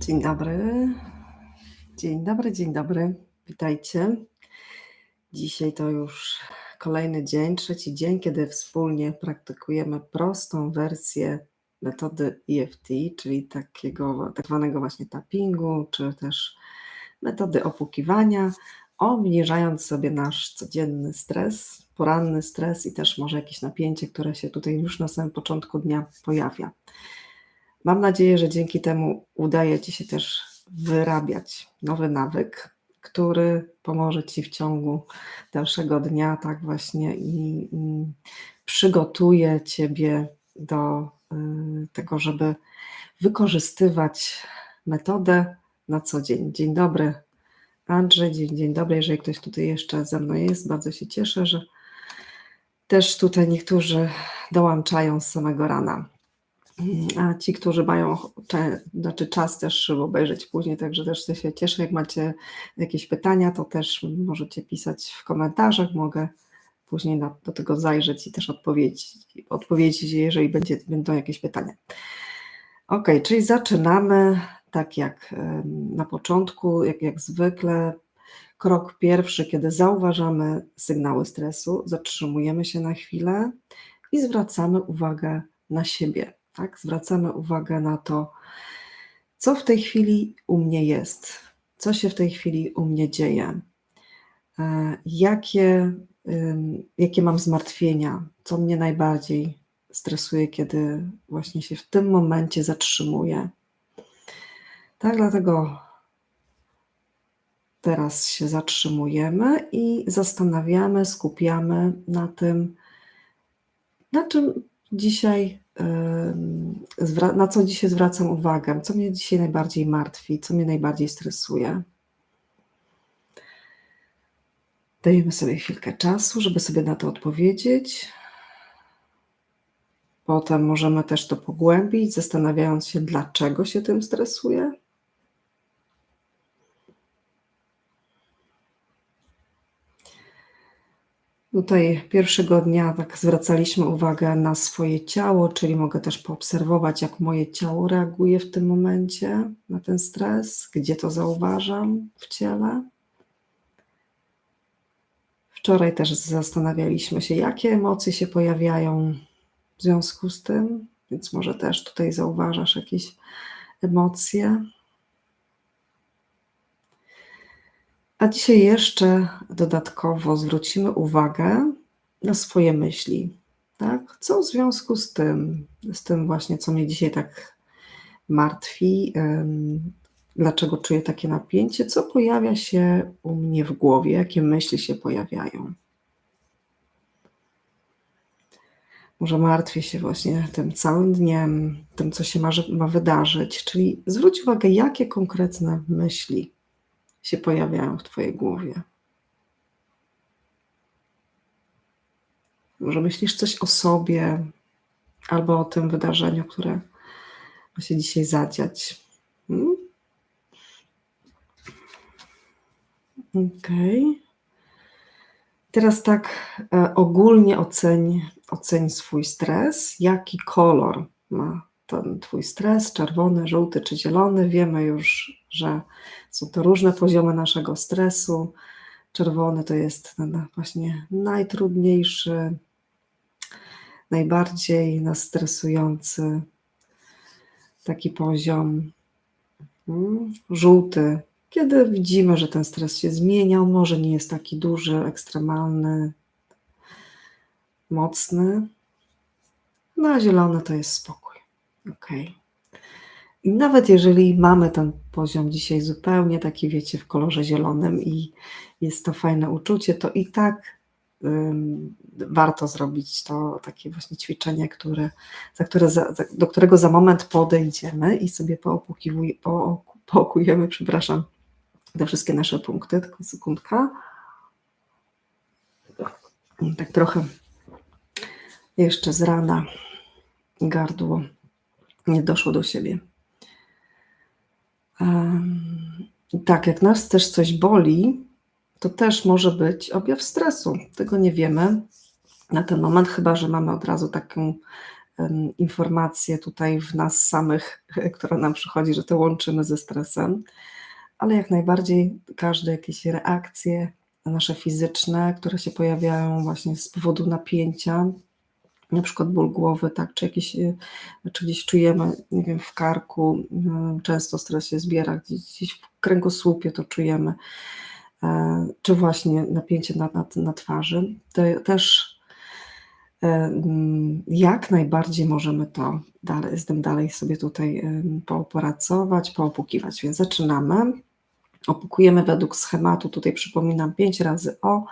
Dzień dobry. Dzień dobry, dzień dobry. Witajcie. Dzisiaj to już kolejny dzień, trzeci dzień, kiedy wspólnie praktykujemy prostą wersję metody EFT, czyli takiego tak zwanego właśnie tappingu, czy też metody opukiwania, obniżając sobie nasz codzienny stres, poranny stres i też może jakieś napięcie, które się tutaj już na samym początku dnia pojawia. Mam nadzieję, że dzięki temu udaje Ci się też wyrabiać nowy nawyk, który pomoże Ci w ciągu dalszego dnia, tak właśnie i, przygotuje Ciebie do y, tego, żeby wykorzystywać metodę na co dzień. Dzień dobry, Andrzej, dzień, dzień dobry. Jeżeli ktoś tutaj jeszcze ze mną jest, bardzo się cieszę, że też tutaj niektórzy dołączają z samego rana. A ci, którzy mają znaczy czas też obejrzeć później, także też się cieszę, jak macie jakieś pytania, to też możecie pisać w komentarzach, mogę później na, do tego zajrzeć i też odpowiedzieć, odpowiedzieć jeżeli będzie, będą jakieś pytania. Ok, czyli zaczynamy tak jak na początku, jak, jak zwykle. Krok pierwszy, kiedy zauważamy sygnały stresu, zatrzymujemy się na chwilę i zwracamy uwagę na siebie tak? Zwracamy uwagę na to, co w tej chwili u mnie jest, co się w tej chwili u mnie dzieje, e, jakie, jakie mam zmartwienia, co mnie najbardziej stresuje, kiedy właśnie się w tym momencie zatrzymuję. Tak, dlatego teraz się zatrzymujemy i zastanawiamy, skupiamy na tym, na czym dzisiaj na co dzisiaj zwracam uwagę, co mnie dzisiaj najbardziej martwi, co mnie najbardziej stresuje. Dajemy sobie chwilkę czasu, żeby sobie na to odpowiedzieć. Potem możemy też to pogłębić, zastanawiając się, dlaczego się tym stresuję. Tutaj pierwszego dnia tak zwracaliśmy uwagę na swoje ciało, czyli mogę też poobserwować, jak moje ciało reaguje w tym momencie na ten stres, gdzie to zauważam w ciele. Wczoraj też zastanawialiśmy się, jakie emocje się pojawiają w związku z tym, więc może też tutaj zauważasz jakieś emocje. A dzisiaj jeszcze dodatkowo zwrócimy uwagę na swoje myśli. Tak? Co w związku z tym, z tym właśnie, co mnie dzisiaj tak martwi, dlaczego czuję takie napięcie, co pojawia się u mnie w głowie, jakie myśli się pojawiają. Może martwię się właśnie tym całym dniem, tym, co się ma, ma wydarzyć, czyli zwróć uwagę, jakie konkretne myśli się pojawiają w Twojej głowie. Może myślisz coś o sobie albo o tym wydarzeniu, które ma się dzisiaj zadziać. Hmm? Okej. Okay. Teraz tak e, ogólnie oceń, oceń swój stres. Jaki kolor ma ten Twój stres, czerwony, żółty czy zielony? Wiemy już, że są to różne poziomy naszego stresu. Czerwony to jest ten właśnie najtrudniejszy, najbardziej nas stresujący taki poziom. Hmm, żółty, kiedy widzimy, że ten stres się zmienia, on może nie jest taki duży, ekstremalny, mocny. No a zielony to jest spokój. Okej. Okay. I nawet jeżeli mamy ten poziom dzisiaj zupełnie taki, wiecie, w kolorze zielonym i jest to fajne uczucie, to i tak warto zrobić to takie właśnie ćwiczenie, które, za które za, do którego za moment podejdziemy i sobie po, pookujemy, przepraszam, te wszystkie nasze punkty, tylko sekundka. Tak trochę jeszcze z rana gardło nie doszło do siebie. Tak, jak nas też coś boli, to też może być objaw stresu. Tego nie wiemy na ten moment, chyba że mamy od razu taką informację tutaj w nas samych, która nam przychodzi, że to łączymy ze stresem, ale jak najbardziej każde jakieś reakcje nasze fizyczne, które się pojawiają właśnie z powodu napięcia, na przykład ból głowy, tak, czy jakieś, y, czy gdzieś czujemy, nie wiem, w karku, y, często stres się zbiera, gdzieś, w kręgosłupie to czujemy, e, czy właśnie napięcie na, na, na twarzy, to też e, mm, jak najbardziej możemy to dalej, z tym dalej sobie tutaj em, popracować, poopukiwać. Więc zaczynamy. Opukujemy według schematu, tutaj przypominam 5 razy o,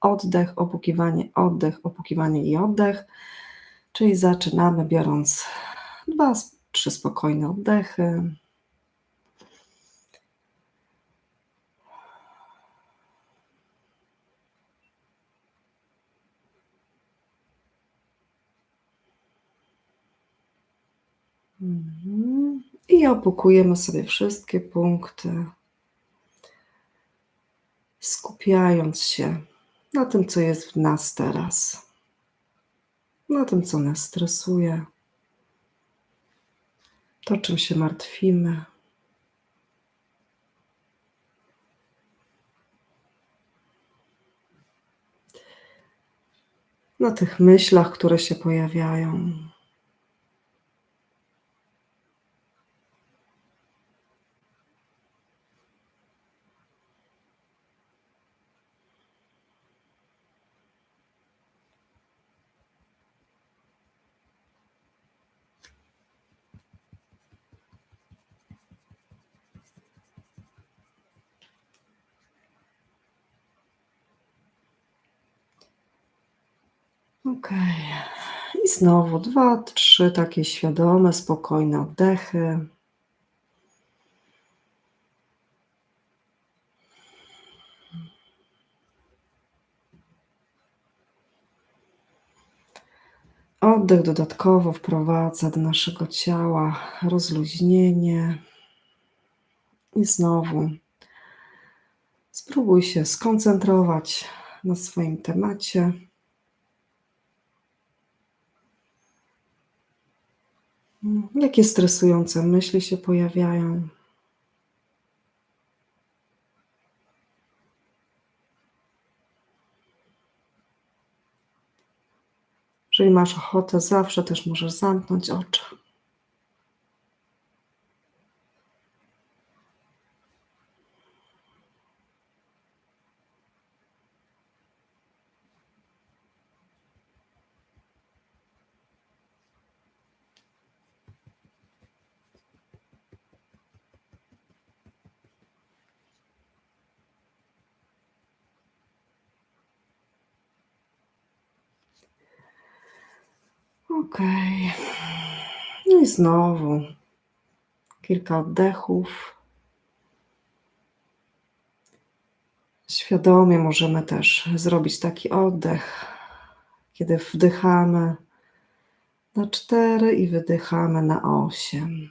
oddech, opukiwanie, oddech, opukiwanie i oddech. Czyli zaczynamy biorąc dwa, trzy spokojne oddechy. Mhm. I opukujemy sobie wszystkie punkty, skupiając się na tym, co jest w nas teraz, na tym, co nas stresuje, to, czym się martwimy. Na tych myślach, które się pojawiają. Okej. I znowu dwa, trzy takie świadome, spokojne oddechy. Oddech dodatkowo wprowadza do naszego ciała rozluźnienie. I znowu spróbuj się skoncentrować na swoim temacie. Jakie stresujące myśli się pojawiają? Jeżeli masz ochotę, zawsze też możesz zamknąć oczy. Okej. No i znowu kilka oddechów. Świadomie możemy też zrobić taki oddech, kiedy wdychamy na cztery i wydychamy na osiem.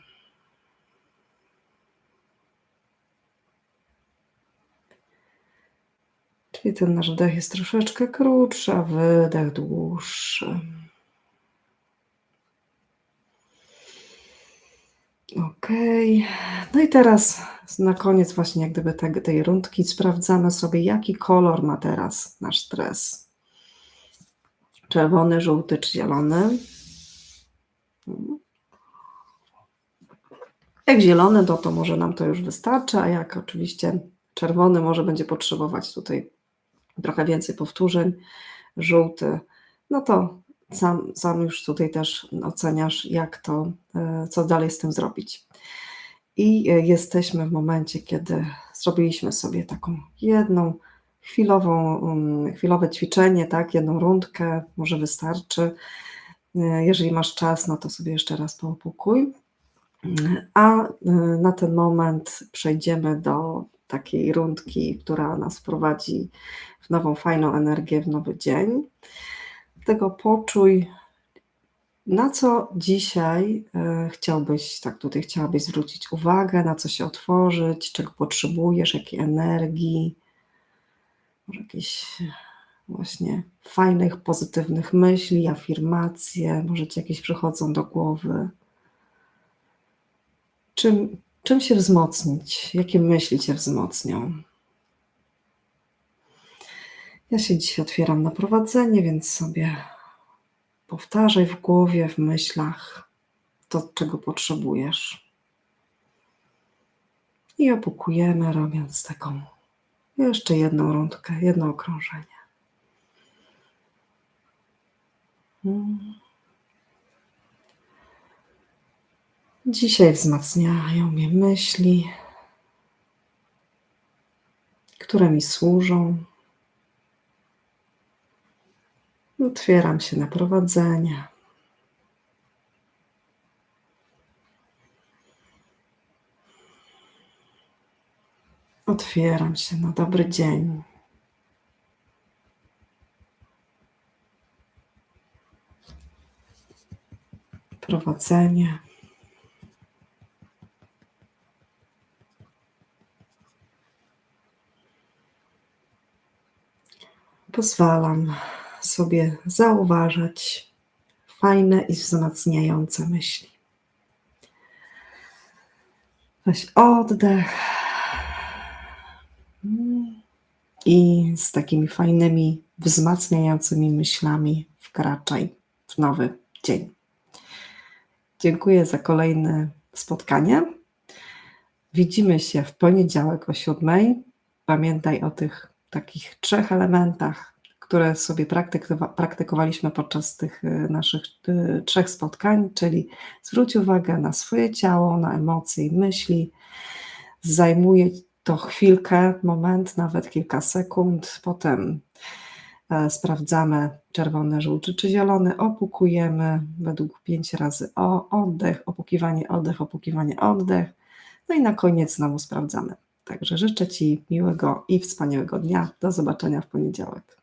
Czyli ten nasz wdech jest troszeczkę krótszy, a wydech dłuższy. Okej. No i teraz na koniec właśnie jak gdyby te tej rundki sprawdzamy sobie, jaki kolor ma teraz nasz stres. Czerwony, żółty czy zielony. Jak zielony, to to może nam to już wystarczy, a jak oczywiście czerwony może będzie potrzebować tutaj trochę więcej powtórzeń, żółty, no to sam, sam już tutaj też oceniasz, jak to, e, co dalej z tym zrobić. I e, jesteśmy w momencie, kiedy zrobiliśmy sobie taką jedną chwilową, um, chwilowe ćwiczenie, tak, jedną rundkę, może wystarczy. E, jeżeli masz czas, no to sobie jeszcze raz poopukuj. A na ten moment przejdziemy do takiej rundki, która nas prowadzi w nową, fajną energię, w nowy dzień tego poczuj, na co dzisiaj e, chciałbyś, tak tutaj chciałabyś zwrócić uwagę, na co się otworzyć, czego potrzebujesz, jakiej energii, może jakieś właśnie fajnych, pozytywnych myśli, afirmacje, może ci jakieś przychodzą do głowy. Czym, czym się wzmocnić? Jakie myśli cię wzmocnią? Ja się dzisiaj otwieram na prowadzenie, więc sobie powtarzaj w głowie, w myślach to, czego potrzebujesz. I opukujemy, robiąc taką jeszcze jedną rundkę, jedno okrążenie. Mm. Dzisiaj wzmacniają mnie myśli, które mi służą. Otwieram się na prowadzenie. Otwieram się na dobry dzień. Prowadzenie. Pozwalam sobie zauważać fajne i wzmacniające myśli. Weź oddech. I z takimi fajnymi, wzmacniającymi myślami wkraczaj w nowy dzień. Dziękuję za kolejne spotkanie. Widzimy się w poniedziałek o siódmej. Pamiętaj o tych takich trzech elementach, które sobie praktykowa- praktykowaliśmy podczas tych y, naszych y, trzech spotkań, czyli zwróć uwagę na swoje ciało, na emocje i myśli. Zajmuje to chwilkę, moment, nawet kilka sekund. Potem e, sprawdzamy czerwony, żółty czy zielony, opukujemy według pięć razy o, oddech, opukiwanie, oddech, opukiwanie, oddech. No i na koniec znowu sprawdzamy. Także życzę Ci miłego i wspaniałego dnia. Do zobaczenia w poniedziałek.